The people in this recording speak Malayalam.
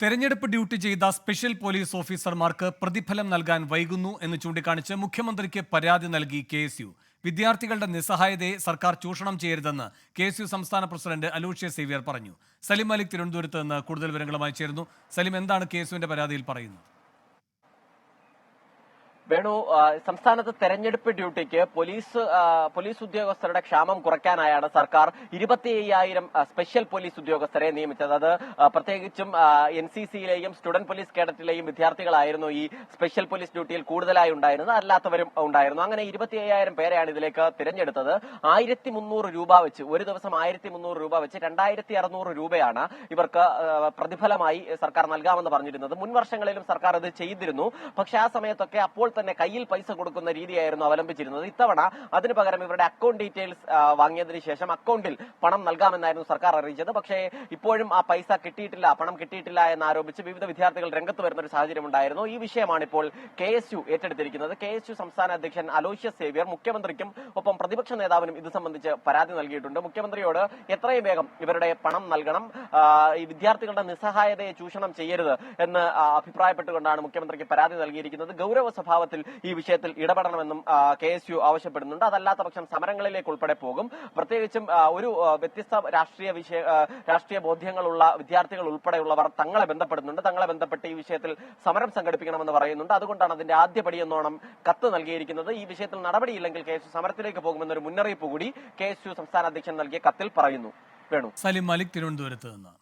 തെരഞ്ഞെടുപ്പ് ഡ്യൂട്ടി ചെയ്ത സ്പെഷ്യൽ പോലീസ് ഓഫീസർമാർക്ക് പ്രതിഫലം നൽകാൻ വൈകുന്നു എന്ന് ചൂണ്ടിക്കാണിച്ച് മുഖ്യമന്ത്രിക്ക് പരാതി നൽകി കെ വിദ്യാർത്ഥികളുടെ നിസ്സഹായതയെ സർക്കാർ ചൂഷണം ചെയ്യരുതെന്ന് കെ സംസ്ഥാന പ്രസിഡന്റ് അലൂഷ്യ സേവ്യർ പറഞ്ഞു. സലിം മലിക് തിരുവനന്തപുരത്ത് നിന്ന് കൂടുതൽ വിവരങ്ങളുമായി ചേരുന്നു. സലിം എന്താണ് കെ പരാതിയിൽ പറയുന്നത്? വേണു സംസ്ഥാനത്ത് തെരഞ്ഞെടുപ്പ് ഡ്യൂട്ടിക്ക് പോലീസ് പോലീസ് ഉദ്യോഗസ്ഥരുടെ ക്ഷാമം കുറയ്ക്കാനായാണ് സർക്കാർ ഇരുപത്തി അയ്യായിരം സ്പെഷ്യൽ പോലീസ് ഉദ്യോഗസ്ഥരെ നിയമിച്ചത്. അത് പ്രത്യേകിച്ചും എൻ സി സിയിലെയും സ്റ്റുഡന്റ് പോലീസ് കേഡറ്റിലെയും വിദ്യാർത്ഥികളായിരുന്നു ഈ സ്പെഷ്യൽ പോലീസ് ഡ്യൂട്ടിയിൽ കൂടുതലായി ഉണ്ടായിരുന്നത്. അല്ലാത്തവരും ഉണ്ടായിരുന്നു. അങ്ങനെ ഇരുപത്തി അയ്യായിരം പേരെയാണ് ഇതിലേക്ക് തിരഞ്ഞെടുത്തത്. ആയിരത്തി മുന്നൂറ് രൂപ വെച്ച് ഒരു ദിവസം ആയിരത്തി മുന്നൂറ് രൂപ വെച്ച് രണ്ടായിരത്തി അറുന്നൂറ് രൂപയാണ് ഇവർക്ക് പ്രതിഫലമായി സർക്കാർ നൽകാമെന്ന് പറഞ്ഞിരുന്നത്. മുൻ വർഷങ്ങളിലും സർക്കാർ ഇത് ചെയ്തിരുന്നു. പക്ഷേ ആ സമയത്തൊക്കെ അപ്പോൾ തന്നെ കയ്യിൽ പൈസ കൊടുക്കുന്ന രീതിയായിരുന്നു അവലംബിച്ചിരുന്നത്. ഇത്തവണ അതിന് പകരം ഇവരുടെ അക്കൗണ്ട് ഡീറ്റെയിൽസ് വാങ്ങിയതിനു ശേഷം അക്കൗണ്ടിൽ പണം നൽകാമെന്നായിരുന്നു സർക്കാർ അറിയിച്ചത്. പക്ഷേ ഇപ്പോഴും ആ പൈസ കിട്ടിയിട്ടില്ല പണം കിട്ടിയിട്ടില്ല എന്ന് ആരോപിച്ച് വിവിധ വിദ്യാർത്ഥികൾ രംഗത്ത് വരുന്ന ഒരു സാഹചര്യം ഉണ്ടായിരുന്നു ഈ വിഷയമാണ് ഇപ്പോൾ കെ എസ് യു ഏറ്റെടുത്തിരിക്കുന്നത്. കെ എസ് യു സംസ്ഥാന അധ്യക്ഷൻ അലോഷ്യസ് സേവ്യർ മുഖ്യമന്ത്രിക്കും ഒപ്പം പ്രതിപക്ഷ നേതാവിനും ഇത് സംബന്ധിച്ച് പരാതി നൽകിയിട്ടുണ്ട്. മുഖ്യമന്ത്രിയോട് എത്രയും വേഗം ഇവരുടെ പണം നൽകണം ഈ വിദ്യാർത്ഥികളുടെ നിസ്സഹായതയെ ചൂഷണം ചെയ്യരുത് എന്ന് അഭിപ്രായപ്പെട്ടുകൊണ്ടാണ് മുഖ്യമന്ത്രിക്ക് പരാതി നൽകിയിരിക്കുന്നത്. ഗൗരവ സ്വഭാവത്തിൽ ഈ വിഷയത്തിൽ ഇടപെടണമെന്നും കെ എസ് യു ആവശ്യപ്പെടുന്നുണ്ട്. അതല്ലാത്ത പക്ഷം സമരങ്ങളിലേക്ക് ഉൾപ്പെടെ പോകും. പ്രത്യേകിച്ചും ഒരു വ്യത്യസ്ത രാഷ്ട്രീയ വിഷയ രാഷ്ട്രീയ ബോധ്യങ്ങളുള്ള വിദ്യാർത്ഥികൾ ഉൾപ്പെടെയുള്ളവർ തങ്ങളെ ബന്ധപ്പെടുന്നുണ്ട്. തങ്ങളെ ബന്ധപ്പെട്ട് ഈ വിഷയത്തിൽ സമരം സംഘടിപ്പിക്കണമെന്ന് പറയുന്നുണ്ട്. അതുകൊണ്ടാണ് അതിന്റെ ആദ്യപടി എന്നോണം കത്ത് നൽകിയിരിക്കുന്നത്. ഈ വിഷയത്തിൽ നടപടിയില്ലെങ്കിൽ കെ എസ് യു സമരത്തിലേക്ക് പോകുമെന്നൊരു മുന്നറിയിപ്പ് കൂടി കെ എസ് യു സംസ്ഥാന അധ്യക്ഷൻ നൽകിയ കത്തിൽ പറയുന്നു. വേണു. സലിം മലിക് തിരുവനന്തപുരത്ത് നിന്ന്.